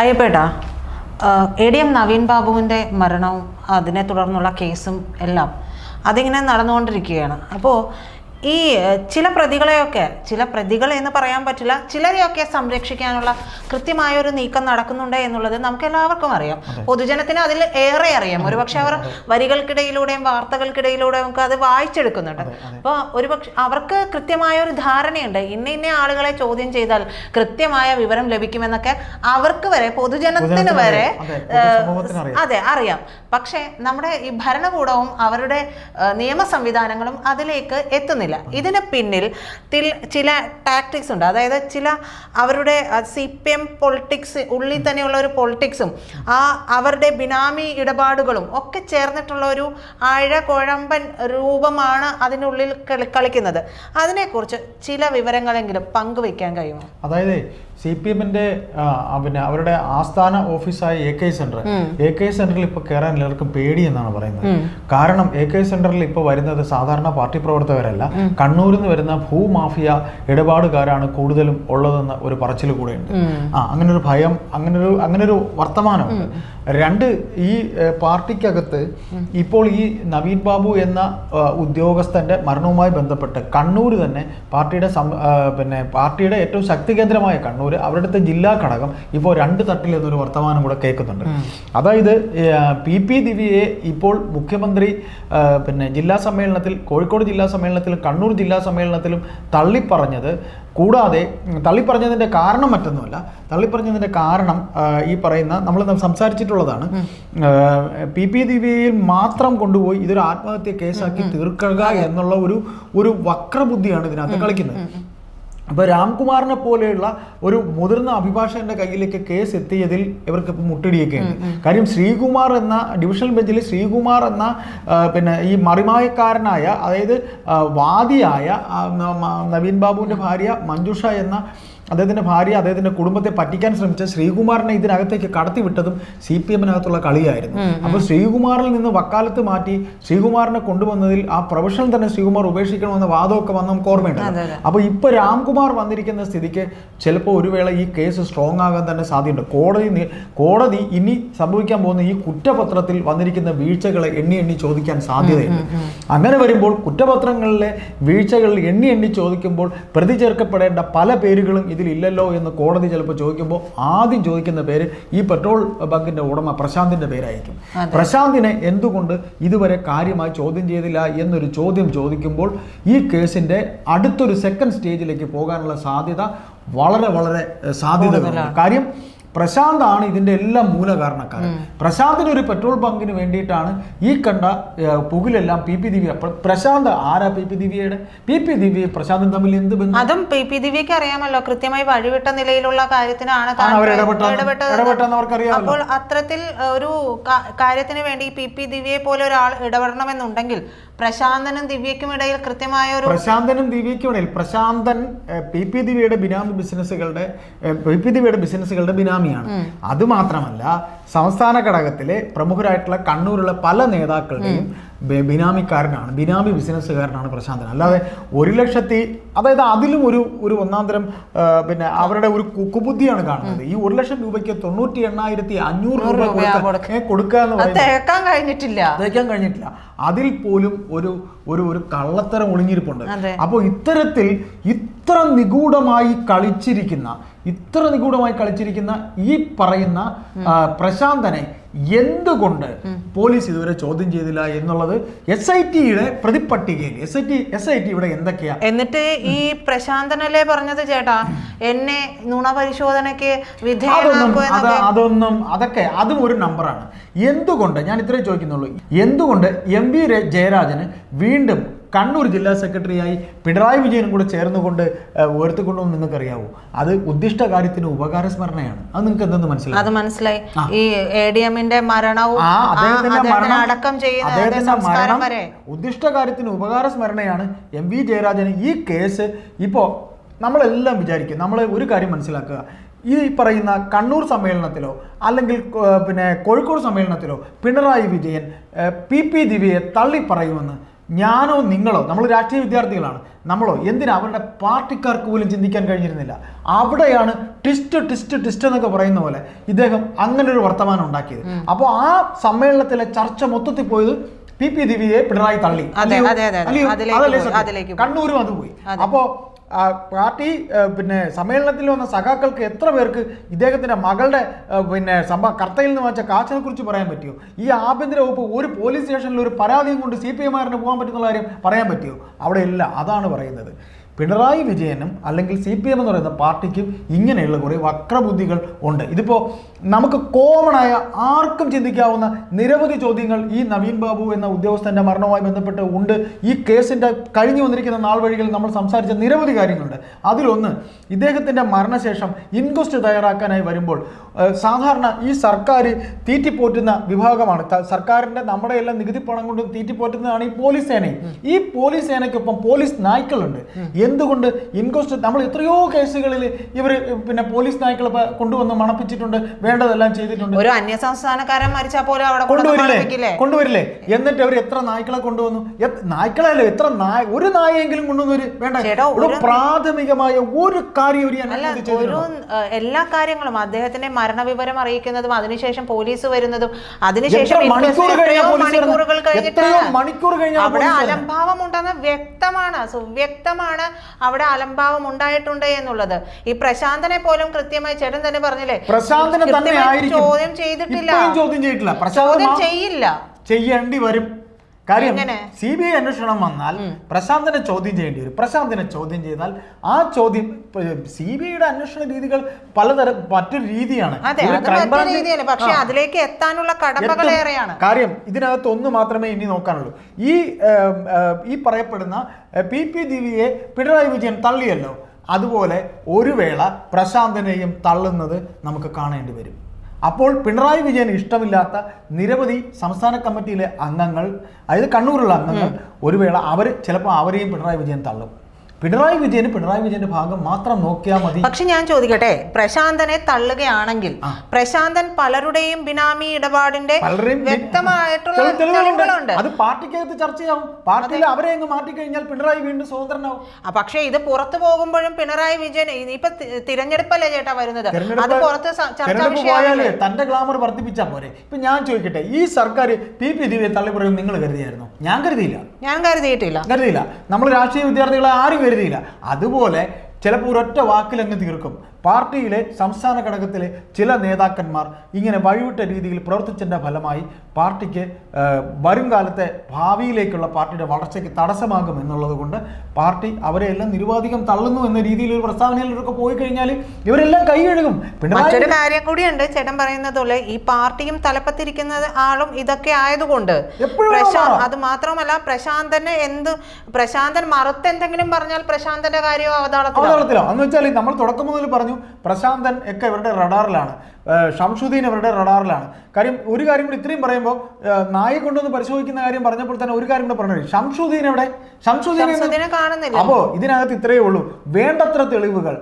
അയ്യപ്പേട്ടാ A D M Naveen ബാബുവിന്റെ മരണവും അതിനെ തുടർന്നുള്ള കേസും എല്ലാം അതിങ്ങനെ നടന്നുകൊണ്ടിരിക്കുകയാണ്. അപ്പോൾ ഈ ചില പ്രതികളെയൊക്കെ ചില പ്രതികൾ എന്ന് പറയാൻ പറ്റില്ല ചിലരെയൊക്കെ സംരക്ഷിക്കാനുള്ള കൃത്യമായ ഒരു നീക്കം നടക്കുന്നുണ്ട് എന്നുള്ളത് നമുക്ക് എല്ലാവർക്കും അറിയാം പൊതുജനത്തിന് അതിൽ ഏറെ അറിയാം. ഒരുപക്ഷെ അവർ വരികൾക്കിടയിലൂടെയും വാർത്തകൾക്കിടയിലൂടെയും ഒക്കെ അത് വായിച്ചെടുക്കുന്നുണ്ട്. അപ്പോൾ ഒരുപക്ഷെ അവർക്ക് കൃത്യമായ ഒരു ധാരണയുണ്ട്. ഇന്ന ഇന്ന ആളുകളെ ചോദ്യം ചെയ്താൽ കൃത്യമായ വിവരം ലഭിക്കുമെന്നൊക്കെ അവർക്ക് വരെ പൊതുജനത്തിന് വരെ അതെ, അറിയാം. പക്ഷേ നമ്മുടെ ഈ ഭരണകൂടവും അവരുടെ നിയമ സംവിധാനങ്ങളും അതിലേക്ക് എത്തുന്നില്ല. ഇതിന് പിന്നിൽ ചില ടാക്ടിക്സ് ഉണ്ട്. അതായത് ചില അവരുടെ സി പി എം പൊളിറ്റിക്സ് ഉള്ളിൽ തന്നെയുള്ള ഒരു പൊളിറ്റിക്സും ആ അവരുടെ ബിനാമി ഇടപാടുകളും ഒക്കെ ചേർന്നിട്ടുള്ള ഒരു ആഴ കുഴമ്പൻ രൂപമാണ് അതിനുള്ളിൽ കളിക്കുന്നത്. അതിനെക്കുറിച്ച് ചില വിവരങ്ങളെങ്കിലും പങ്കുവയ്ക്കാൻ കഴിയുമോ? അതായത് സി പി എമ്മിന്റെ പിന്നെ അവരുടെ ആസ്ഥാന ഓഫീസായ A K centre. A K സെന്ററിൽ ഇപ്പൊ കയറാൻ എല്ലാവർക്കും പേടി എന്നാണ് പറയുന്നത് കാരണം എ കെ സെന്ററിൽ ഇപ്പൊ വരുന്നത് സാധാരണ പാർട്ടി പ്രവർത്തകരല്ല. കണ്ണൂരിൽ നിന്ന് വരുന്ന ഭൂമാഫിയ ഇടപാടുകാരാണ് കൂടുതലും ഉള്ളതെന്ന് ഒരു പറച്ചിൽ കൂടെയുണ്ട്. ആ അങ്ങനെ ഒരു ഭയം അങ്ങനെ ഒരു അങ്ങനെ ഒരു വർത്തമാനമുണ്ട് രണ്ട് ഈ പാർട്ടിക്കകത്ത് ഇപ്പോൾ ഈ നവീൻ ബാബു എന്ന ഉദ്യോഗസ്ഥന്റെ മരണവുമായി ബന്ധപ്പെട്ട് കണ്ണൂർ തന്നെ പാർട്ടിയുടെ പിന്നെ പാർട്ടിയുടെ ഏറ്റവും ശക്തി കേന്ദ്രമായ കണ്ണൂർ അവരുടെ ജില്ലാ ഘടകം ഇപ്പോൾ രണ്ട് തട്ടിൽ എന്നൊരു വർത്തമാനം കൂടെ കേൾക്കുന്നുണ്ട്. അതായത് പി പി ദിവ്യയെ ഇപ്പോൾ മുഖ്യമന്ത്രി പിന്നെ ജില്ലാ സമ്മേളനത്തിൽ കോഴിക്കോട് ജില്ലാ സമ്മേളനത്തിലും കണ്ണൂർ ജില്ലാ സമ്മേളനത്തിലും തള്ളിപ്പറഞ്ഞത് കൂടാതെ തള്ളിപ്പറഞ്ഞതിന്റെ കാരണം മറ്റൊന്നുമല്ല. തള്ളിപ്പറഞ്ഞതിന്റെ കാരണം ഈ പറയുന്ന നമ്മൾ സംസാരിച്ചിട്ടുള്ളതാണ്. പി പി ദിവ്യയിൽ മാത്രം കൊണ്ടുപോയി ഇതൊരു ആത്മഹത്യ കേസാക്കി തീർക്കുക എന്നുള്ള ഒരു ഒരു വക്രബുദ്ധിയാണ് ഇതിനകത്ത് കളിക്കുന്നത്. അപ്പോൾ രാംകുമാറിനെ പോലെയുള്ള ഒരു മുതിർന്ന അഭിഭാഷകന്റെ കയ്യിലേക്ക് കേസ് എത്തിയതിൽ ഇവർക്ക് ഇപ്പം മുട്ടിടിയൊക്കെയുണ്ട് കാര്യം ശ്രീകുമാർ എന്ന ഡിവിഷണൽ ബെഞ്ചിൽ ശ്രീകുമാർ എന്ന പിന്നെ ഈ മറിമായക്കാരനായ അതായത് വാദിയായ നവീൻ ബാബുവിന്റെ ഭാര്യ മഞ്ജുഷ എന്ന അദ്ദേഹത്തിന്റെ ഭാര്യ അദ്ദേഹത്തിന്റെ കുടുംബത്തെ പറ്റിക്കാൻ ശ്രമിച്ച ശ്രീകുമാറിനെ ഇതിനകത്തേക്ക് കടത്തിവിട്ടതും സി പി എമ്മിനകത്തുള്ള കളിയായിരുന്നു. അപ്പോൾ ശ്രീകുമാറിൽ നിന്ന് വക്കാലത്ത് മാറ്റി ശ്രീകുമാറിനെ കൊണ്ടുവന്നതിൽ ആ പ്രൊഫഷണൽ തന്നെ ശ്രീകുമാർ ഉപേക്ഷിക്കണമെന്ന വാദമൊക്കെ വന്ന് നമുക്ക് ഓർമ്മയുണ്ട് അപ്പോൾ ഇപ്പോൾ രാംകുമാർ വന്നിരിക്കുന്ന സ്ഥിതിക്ക് ചിലപ്പോൾ ഒരു വേള ഈ കേസ് സ്ട്രോങ് ആകാൻ തന്നെ സാധ്യതയുണ്ട്. കോടതി കോടതി ഇനി സംഭവിക്കാൻ പോകുന്ന ഈ കുറ്റപത്രത്തിൽ വന്നിരിക്കുന്ന വീഴ്ചകളെ എണ്ണി എണ്ണി ചോദിക്കാൻ സാധ്യതയുണ്ട്. അങ്ങനെ വരുമ്പോൾ കുറ്റപത്രങ്ങളിലെ വീഴ്ചകൾ എണ്ണി എണ്ണി ചോദിക്കുമ്പോൾ പ്രതി ചേർക്കപ്പെടേണ്ട പല പേരുകളും ഇതിലില്ലല്ലോ എന്ന് കോടതി ചിലപ്പോൾ ചോദിക്കുമ്പോൾ ആദ്യം ചോദിക്കുന്ന പേര് ഈ പെട്രോൾ ബങ്കിന്റെ ഉടമ പ്രശാന്തിന്റെ പേരായിരിക്കും. പ്രശാന്തിനെ എന്തുകൊണ്ട് ഇതുവരെ കാര്യമായി ചോദ്യം ചെയ്തില്ല എന്നൊരു ചോദ്യം ചോദിക്കുമ്പോൾ ഈ കേസിന്റെ അടുത്തൊരു സെക്കൻഡ് സ്റ്റേജിലേക്ക് പോകാനുള്ള സാധ്യത വളരെ വളരെ സാധ്യതകളാണ് സാധ്യതകളുണ്ട്. കാര്യം പ്രശാന്താണ് ഇതിന്റെ എല്ലാം മൂല കാരണക്കാരൻ പ്രശാന്തിന് ഒരു പെട്രോൾ പമ്പിന് വേണ്ടിയിട്ടാണ് ഈ കണ്ട പുകിലെല്ലാം പി പി ദിവ്യ. പ്രശാന്ത് ആരാ പി പി ദിവ്യയുടെ? പി പി ദിവ്യ പ്രശാന്തും തമ്മിൽ എന്ത് ബന്ധം? അതും പി പി ദിവ്യക്ക് അറിയാമല്ലോ. കൃത്യമായി വഴിവിട്ട നിലയിലുള്ള കാര്യത്തിനാണ് അപ്പോൾ അത്തരത്തിൽ ഒരു കാര്യത്തിന് വേണ്ടി പി പി ദിവ്യയെ പോലെ ഒരാൾ ഇടപെടണമെന്നുണ്ടെങ്കിൽ പ്രശാന്തനും ദിവ്യക്കും ഇടയിൽ കൃത്യമായ ഒരു പ്രശാന്തനും ദിവ്യക്കും ഇടയിൽ പ്രശാന്തൻ പി പി ദിവ്യയുടെ ബിനാമി ബിസിനസ്സുകളുടെ പി പി ദിവ്യയുടെ ബിസിനസ്സുകളുടെ ബിനാമിയാണ്. അത് മാത്രമല്ല സംസ്ഥാന ഘടകത്തിലെ പ്രമുഖരായിട്ടുള്ള കണ്ണൂരുള്ള പല നേതാക്കളുടെയും ബിനാമിക്കാരനാണ്. ബിനാമി ബിസിനസ്സുകാരനാണ് പ്രശാന്തൻ. അല്ലാതെ ഒരു ലക്ഷത്തി അതായത് അതിലും ഒരു ഒരു ഒന്നാന്തരം തരം പിന്നെ അവരുടെ ഒരു കുക്കുബുദ്ധിയാണ് കാണുന്നത്. ഈ ഒരു ലക്ഷം രൂപയ്ക്ക് തൊണ്ണൂറ്റി എണ്ണായിരത്തി അഞ്ഞൂറ് രൂപ കൊടുക്ക- കൊടുക്കുക എന്ന് പറഞ്ഞാൽ പറയുന്നത്. കഴിഞ്ഞിട്ടില്ല. തേക്കാൻ കഴിഞ്ഞിട്ടില്ല. അതിൽ പോലും ഒരു ഒരു ഒരു കള്ളത്തരം ഒളിഞ്ഞിരിപ്പുണ്ട്. അപ്പോൾ ഇത്തരത്തിൽ ഇത്ര നിഗൂഢമായി കളിച്ചിരിക്കുന്ന ഇത്ര നിഗൂഢമായി കളിച്ചിരിക്കുന്ന ഈ പറയുന്ന പ്രശാന്തനെ എന്തുകൊണ്ട് പോലീസ് ഇതുവരെ ചോദ്യം ചെയ്തില്ല എന്നുള്ളത് എസ് ഐ ടിയുടെ പ്രതിപട്ടികയിൽ S I T S I T ഇവിടെ എന്തൊക്കെയാ? എന്നിട്ട് ഈ പ്രശാന്തനല്ലേ പറഞ്ഞത് ചേട്ടാ? എന്നെ നുണ പരിശോധനയ്ക്ക് അതൊന്നും അതൊക്കെ അതും ഒരു നമ്പറാണ്. എന്തുകൊണ്ട് ഞാൻ ഇത്രേ ചോദിക്കുന്നുള്ളൂ. എന്തുകൊണ്ട് എം വി ജയരാജന് വീണ്ടും കണ്ണൂർ ജില്ലാ സെക്രട്ടറിയായി പിണറായി വിജയനും കൂടെ ചേർന്നുകൊണ്ട് ഉയർത്തിക്കൊണ്ടു ഉയർത്തിക്കൊണ്ടുവന്ന് നിങ്ങൾക്ക് അറിയാവൂ അത് ഉദ്ദിഷ്ട കാര്യത്തിന് ഉപകാരസ്മരണയാണ് അത് നിങ്ങൾക്ക് എന്തെന്ന് മനസ്സിലായി? അത് മനസ്സിലായി. ഈ എ ഡി എമ്മിന്റെ മരണവും അടക്കം അദ്ദേഹത്തിന്റെ മരണം ഉദ്ദിഷ്ട കാര്യത്തിന് ഉപകാര സ്മരണയാണ് എം വി ജയരാജന് ഈ കേസ്. ഇപ്പോ നമ്മളെല്ലാം വിചാരിക്കും നമ്മൾ ഒരു കാര്യം മനസ്സിലാക്കുക. ഈ പറയുന്ന കണ്ണൂർ സമ്മേളനത്തിലോ അല്ലെങ്കിൽ പിന്നെ കോഴിക്കോട് സമ്മേളനത്തിലോ പിണറായി വിജയൻ പി പി ദിവ്യയെ തള്ളിപ്പറയുമെന്ന് ഞാനോ നിങ്ങളോ നമ്മൾ രാഷ്ട്രീയ വിദ്യാർത്ഥികളാണ്. നമ്മളോ എന്തിനാ അവരുടെ പാർട്ടിക്കാർക്ക് പോലും ചിന്തിക്കാൻ കഴിഞ്ഞിരുന്നില്ല? അവിടെയാണ് ട്വിസ്റ്റ് ട്വിസ്റ്റ് ട്വിസ്റ്റ് എന്നൊക്കെ പറയുന്ന പോലെ ഇദ്ദേഹം അങ്ങനെ ഒരു വർത്തമാനം ഉണ്ടാക്കിയത്. അപ്പോൾ ആ സമ്മേളനത്തിലെ ചർച്ച മൊത്തത്തിൽ പോയത് പി പി ദിവിയെ പിണറായി തള്ളി. അതെ, അതെ, അതെ, അതെ. അല്ലയോ? അതല്ലേ. കണ്ണൂരും അത് പോയി. അപ്പോ ആ, പാർട്ടി പിന്നെ സമ്മേളനത്തിൽ വന്ന സഖാക്കൾക്ക് എത്ര പേർക്ക് ഇദ്ദേഹത്തിന്റെ മകളുടെ പിന്നെ സംഭവ കർത്തയിൽ നിന്ന് വെച്ച കാച്ചിനെ കുറിച്ച് പറയാൻ പറ്റിയോ ഈ ആഭ്യന്തര വകുപ്പ് ഒരു പോലീസ് സ്റ്റേഷനിൽ ഒരു പരാതിയും കൊണ്ട് സി പി എമാറിന് പോകാൻ പറ്റുന്ന കാര്യം പറയാൻ പറ്റിയോ അവിടെ ഇല്ല. അതാണ് പറയുന്നത്. പിണറായി വിജയനും അല്ലെങ്കിൽ സി പി എം എന്ന് പറയുന്ന പാർട്ടിക്കും ഇങ്ങനെയുള്ള കുറേ വക്രബുദ്ധികൾ ഉണ്ട്. ഇതിപ്പോൾ നമുക്ക് കോമൺ ആയ ആർക്കും ചിന്തിക്കാവുന്ന നിരവധി ചോദ്യങ്ങൾ ഈ നവീൻ ബാബു എന്ന ഉദ്യോഗസ്ഥന്റെ മരണവുമായി ബന്ധപ്പെട്ട് ഉണ്ട്. ഈ കേസിന്റെ കഴിഞ്ഞു വന്നിരിക്കുന്ന നാൾ വഴികളിൽ നമ്മൾ സംസാരിച്ച നിരവധി കാര്യങ്ങളുണ്ട്. അതിലൊന്ന് ഇദ്ദേഹത്തിന്റെ മരണശേഷം ഇൻക്വസ്റ്റ് തയ്യാറാക്കാനായി വരുമ്പോൾ സാധാരണ ഈ സർക്കാർ തീറ്റിപ്പോറ്റുന്ന വിഭാഗമാണ്. സർക്കാരിന്റെ നമ്മുടെ എല്ലാം നികുതി പണം കൊണ്ട് തീറ്റിപ്പോറ്റുന്നതാണ് ഈ പോലീസ് സേനയും ഈ പോലീസ് സേനയ്ക്കൊപ്പം പോലീസ് നായ്ക്കളുണ്ട്. എന്തുകൊണ്ട് ഇൻക്വസ്റ്റ് നമ്മൾ എത്രയോ കേസുകളിൽ ഇവർ പിന്നെ പോലീസ് നായ്ക്കളെ കൊണ്ടുവന്ന് മണപ്പിച്ചിട്ടുണ്ട് വേണ്ടതെല്ലാം ചെയ്തിട്ടുണ്ട്. ഒരു അന്യ സംസ്ഥാനക്കാരൻ മരിച്ചാൽ പോലും അവിടെ കൊണ്ടുവരില്ലേ? കൊണ്ടുവരില്ലേ? എന്നിട്ട് അവർ എത്ര നായ്ക്കളെ കൊണ്ടുവന്നു? നായ്ക്കളല്ലേ? എത്ര നായ ഒരു നായെങ്കിലും കൊണ്ടുവന്നവര് വേണ്ട. പ്രാഥമികമായ ഒരു കാര്യം ഒരു എല്ലാ കാര്യങ്ങളും അദ്ദേഹത്തിന്റെ മരണവിവരം അറിയിക്കുന്നതും അതിനുശേഷം പോലീസ് വരുന്നതും അതിനുശേഷം മണിക്കൂർ മണിക്കൂറുകൾ? കഴിഞ്ഞിട്ടാണ്. അവിടെ അലംഭാവം ഉണ്ടെന്ന് വ്യക്തമാണ്. സുവ്യക്തമാണ് അവിടെ അലംഭാവം ഉണ്ടായിട്ടുണ്ട് എന്നുള്ളത്. ഈ പ്രശാന്തനെ പോലും കൃത്യമായി ചേട്ടൻ തന്നെ പറഞ്ഞില്ലേ? പ്രശാന്തനെ ചോദ്യം ചെയ്തിട്ടില്ല. ചോദ്യം ചെയ്തിട്ടില്ല. ചോദ്യം ചെയ്യില്ല. ചെയ്യേണ്ടി വരും. കാര്യം? സി ബി ഐ അന്വേഷണം വന്നാൽ പ്രശാന്തിനെ ചോദ്യം ചെയ്യേണ്ടി വരും. പ്രശാന്തിനെ ചോദ്യം ചെയ്താൽ ആ ചോദ്യം സി ബി ഐയുടെ അന്വേഷണ രീതികൾ പലതരം മറ്റൊരു രീതിയാണ്. പക്ഷെ അതിലേക്ക് എത്താനുള്ള കടമ്പകളേറെയാണ് കാര്യം ഇതിനകത്ത് ഒന്ന് മാത്രമേ ഇനി നോക്കാനുള്ളൂ. ഈ ഈ പറയപ്പെടുന്ന പി പി ദിവിയെ പിണറായി വിജയൻ തള്ളിയല്ലോ. അതുപോലെ ഒരു വേള പ്രശാന്തനെയും തള്ളുന്നത് നമുക്ക് കാണേണ്ടി വരും. അപ്പോൾ പിണറായി വിജയൻ ഇഷ്ടമില്ലാത്ത നിരവധി സംസ്ഥാന കമ്മിറ്റിയിലെ അംഗങ്ങൾ അതായത് കണ്ണൂരുള്ള അംഗങ്ങൾ ഒരു വേള അവർ ചിലപ്പോൾ അവരെയും പിണറായി വിജയൻ തള്ളും. പിണറായി വിജയന് പിണറായി വിജയന്റെ ഭാഗം മാത്രം നോക്കിയാൽ മതി. പക്ഷെ ഞാൻ ചോദിക്കട്ടെ പ്രശാന്തനെ തള്ളുകയാണെങ്കിൽ പ്രശാന്തൻ പലരുടെയും ബിനാമി ഇടപാടിന്റെ വ്യക്തമായിട്ടുള്ള തെളിവുകളുണ്ട്. അത് പാർട്ടിക്കകത്ത് ചർച്ചയാവും പാർട്ടിയിൽ അവരെ അങ്ങ് മാറ്റിക്കഴിഞ്ഞാൽ പിണറായി വീണ്ടും സ്വതന്ത്രനാവും. പക്ഷേ ഇത് പുറത്തു പോകുമ്പോഴും പിണറായി വിജയൻ ഇപ്പൊ തിരഞ്ഞെടുപ്പല്ലേ ചേട്ടാ വരുന്നത്? അത് പുറത്ത് പോയാലേ തന്റെ ഗ്ലാമർ വർദ്ധിപ്പിച്ചാൽ പോരെ. ഇപ്പൊ ഞാൻ ചോദിക്കട്ടെ ഈ സർക്കാർ പി. പി. ദിവ്യെ തള്ളിപ്പറയും നിങ്ങൾ കരുതിയായിരുന്നു? ഞാൻ കരുതിയില്ല. ഞാൻ കരുതിയിട്ടില്ല. കരുതിയില്ല. നമ്മൾ രാഷ്ട്രീയ വിദ്യാർത്ഥികളെ ആരും കരുതിയില്ല. അതുപോലെ ചിലപ്പോൾ ഒരൊറ്റ വാക്കിൽ അങ്ങ് തീർക്കും. പാർട്ടിയിലെ സംസ്ഥാന ഘടകത്തിലെ ചില നേതാക്കന്മാർ ഇങ്ങനെ വഴിവിട്ട രീതിയിൽ പ്രവർത്തിച്ചതിന്റെ ഫലമായി പാർട്ടിക്ക് വരും കാലത്തെ ഭാവിയിലേക്കുള്ള പാർട്ടിയുടെ വളർച്ചയ്ക്ക് തടസ്സമാകും എന്നുള്ളത് കൊണ്ട് പാർട്ടി അവരെ എല്ലാം നിരുപാധികം തള്ളുന്നു എന്ന രീതിയിൽ ഒരു പ്രസ്താവനയിലൊക്കെ പോയി കഴിഞ്ഞാൽ ഇവരെല്ലാം കൈ കഴുകും പിണറായി മറ്റൊരു കാര്യം കൂടിയുണ്ട്. ചേട്ടൻ പറയുന്നത് പോലെ ഈ പാർട്ടിയും തലപ്പത്തിരിക്കുന്ന ആളും ഇതൊക്കെ ആയതുകൊണ്ട് പ്രശാന്ത് അത് മാത്രമല്ല പ്രശാന്തന് എന്ത് പ്രശാന്തൻ മറുത്തെന്തെങ്കിലും പറഞ്ഞാൽ പ്രശാന്തന്റെ കാര്യമോ അവതാളത്തിലോ അവതാളത്തിലോ. എന്ന് വെച്ചാൽ നമ്മൾ തുടക്കം മുതൽ പറഞ്ഞു പ്രശാന്തൻ ഒക്കെ ഇവരുടെ റഡാറിലാണ്. ഷംഷുദ്ദീൻ അവരുടെ റഡാറിലാണ്. കാര്യം ഒരു കാര്യം കൂടി ഇത്രയും പറയുമ്പോൾ നായി കൊണ്ടുവന്ന് പരിശോധിക്കുന്ന കാര്യം പറഞ്ഞപ്പോൾ തന്നെ ഒരു കാര്യം കൂടെ പറഞ്ഞു. ഷംഷുദ്ദീൻ എവിടെ? ഷംഷുദ്ദീൻ കാണുന്നില്ല. അപ്പോ ഇതിനകത്ത് ഇത്രയേ ഉള്ളൂ. വേണ്ടത്ര തെളിവുകൾ.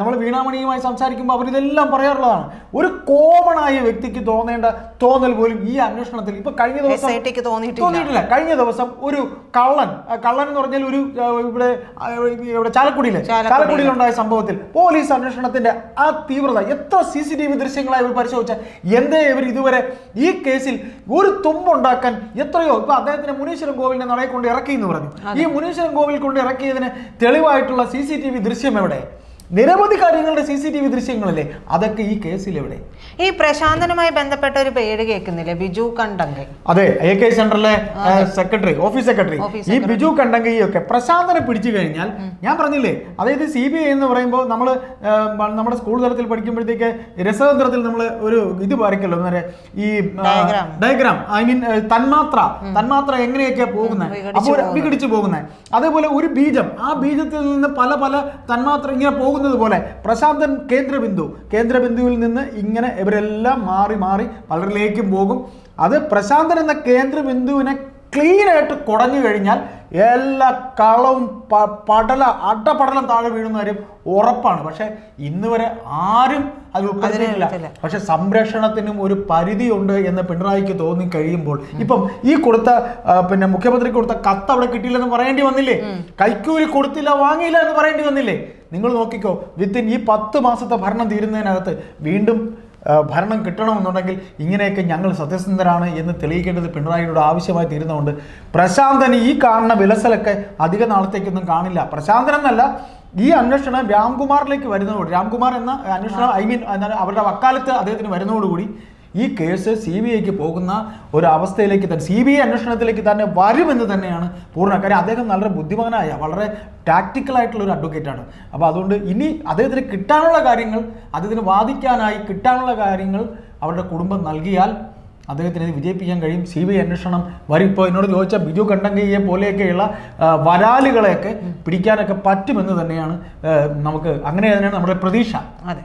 നമ്മൾ വീണാമണിയുമായി സംസാരിക്കുമ്പോൾ അവരിതെല്ലാം പറയാറുള്ളതാണ്. ഒരു കോമൺ ആയ വ്യക്തിക്ക് തോന്നേണ്ട തോന്നൽ പോലും ഈ അന്വേഷണത്തിൽ ഇപ്പൊ കഴിഞ്ഞ ദിവസം തോന്നിയിട്ടില്ല. കഴിഞ്ഞ ദിവസം ഒരു കള്ളൻ കള്ളൻ എന്ന് പറഞ്ഞാൽ ഒരു ഇവിടെ ഇവിടെ ചാലക്കുടിയിലെ. ചാലക്കുടിയിൽ സംഭവത്തിൽ പോലീസ് അന്വേഷണത്തിന്റെ ആ തീവ്രത എത്ര സി സി ടി വി ദൃശ്യങ്ങളായി ഇവർ പരിശോധിച്ചാൽ എന്തേ ഇവർ ഇതുവരെ ഈ കേസിൽ ഒരു തുമ്പുണ്ടാക്കാൻ എത്രയോ ഇപ്പൊ അദ്ദേഹത്തിന് മുനീശ്വരൻ കോവിലിനെ നടയെ കൊണ്ട് ഇറക്കി എന്ന് പറഞ്ഞു. ഈ മുനീശ്വരൻ കോവിൽ കൊണ്ട് ഇറക്കിയതിന് തെളിവായിട്ടുള്ള സി സി ടി വി ദൃശ്യം എവിടെ? നിരവധി കാര്യങ്ങളുടെ സി സി ടി വി ദൃശ്യങ്ങളല്ലേ? അതൊക്കെ ഈ കേസിൽ എവിടെ ഈ പ്രശാന്തനുമായി ബന്ധപ്പെട്ട ഒരു പേര് കേൾക്കുന്നില്ലേ? ബിജു കണ്ടങ്കെ. അതെ എ കെ സെന്ററിലെ സെക്രട്ടറി ഓഫീസ് സെക്രട്ടറി. ഈ ബിജു കണ്ടങ്കയൊക്കെ പ്രശാന്തനെ പിടിച്ചു കഴിഞ്ഞാൽ ഞാൻ പറഞ്ഞില്ലേ അതായത് സി ബി ഐ എന്ന് പറയുമ്പോൾ നമ്മൾ നമ്മുടെ സ്കൂൾ തലത്തിൽ പഠിക്കുമ്പോഴത്തേക്ക് രസതന്ത്രത്തിൽ നമ്മൾ ഒരു ഇത് വരയ്ക്കല്ലോ എന്ന് ഈ. ഡയഗ്രാം ഐ മീൻ തന്മാത്ര. തന്മാത്ര എങ്ങനെയൊക്കെ പോകുന്നത്? അപ്പോൾ വിഘടിച്ചു പോകുന്നത്. അതേപോലെ ഒരു ബീജം. ആ ബീജത്തിൽ നിന്ന് പല പല തന്മാത്ര ഇങ്ങനെ പോകുന്നത് പോലെ പ്രശാന്തൻ കേന്ദ്രബിന്ദു. കേന്ദ്രബിന്ദുവിൽ നിന്ന് ഇങ്ങനെ ഇവരെല്ലാം മാറി മാറി പലരിലേക്കും പോകും. അത് പ്രശാന്തൻ എന്ന കേന്ദ്രബിന്ദുവിനെ ക്ലീൻ ആയിട്ട് കുടഞ്ഞു കഴിഞ്ഞാൽ എല്ലാ കളവും പടല അട്ടപടലം താഴെ വീഴുന്ന കാര്യം ഉറപ്പാണ്. പക്ഷെ ഇന്ന് വരെ ആരും അത് ഉൾപ്പെടുത്തിയിട്ടില്ല. പക്ഷെ സംരക്ഷണത്തിനും ഒരു പരിധിയുണ്ട് എന്ന് പിണറായിക്ക് തോന്നി കഴിയുമ്പോൾ ഇപ്പം ഈ കൊടുത്ത പിന്നെ മുഖ്യമന്ത്രിക്ക് കൊടുത്ത കത്ത് അവിടെ കിട്ടിയില്ലെന്ന് പറയേണ്ടി വന്നില്ലേ? കൈക്കൂലി കൊടുത്തില്ല വാങ്ങിയില്ല എന്ന് പറയേണ്ടി വന്നില്ലേ? നിങ്ങൾ നോക്കിക്കോ വിത്തിൻ ഈ പത്ത് മാസത്തെ ഭരണം തീരുന്നതിനകത്ത് വീണ്ടും ഭരണം കിട്ടണമെന്നുണ്ടെങ്കിൽ ഇങ്ങനെയൊക്കെ ഞങ്ങൾ സത്യസന്ധരാണ് എന്ന് തെളിയിക്കേണ്ടത് പിണറായിയുടെ ആവശ്യമായി തീരുന്നതുകൊണ്ട് പ്രശാന്തന് ഈ കാണുന്ന വിലസലൊക്കെ അധിക നാളത്തേക്കൊന്നും കാണില്ല. പ്രശാന്തൻ എന്നല്ല ഈ അന്വേഷണം രാംകുമാറിലേക്ക് വരുന്നതോട് രാംകുമാർ എന്ന അന്വേഷണം ഐ മീൻ അവരുടെ വക്കാലത്ത് അദ്ദേഹത്തിന് വരുന്നതോടുകൂടി ഈ കേസ് സി ബി ഐക്ക് പോകുന്ന ഒരു അവസ്ഥയിലേക്ക് തന്നെ സി ബി ഐ അന്വേഷണത്തിലേക്ക് തന്നെ വരുമെന്ന് തന്നെയാണ് പൂർണ കാര്യം. അദ്ദേഹം വളരെ ബുദ്ധിമാനായ വളരെ ടാക്ടിക്കലായിട്ടുള്ള ഒരു അഡ്വക്കേറ്റ് ആണ്. അപ്പോൾ അതുകൊണ്ട് ഇനി അദ്ദേഹത്തിന് കിട്ടാനുള്ള കാര്യങ്ങൾ അദ്ദേഹത്തിന് വാദിക്കാനായി കിട്ടാനുള്ള കാര്യങ്ങൾ അവരുടെ കുടുംബം നൽകിയാൽ അദ്ദേഹത്തിന് ഇത് വിജയിപ്പിക്കാൻ കഴിയും. സി ബി ഐ അന്വേഷണം വരും. ഇപ്പോൾ എന്നോട് ചോദിച്ച ബിജു കണ്ടങ്കയെ പോലെയൊക്കെയുള്ള വരാലുകളെയൊക്കെ പിടിക്കാനൊക്കെ പറ്റുമെന്ന് തന്നെയാണ് നമുക്ക് അങ്ങനെ തന്നെയാണ് നമ്മുടെ പ്രതീക്ഷ. അതെ.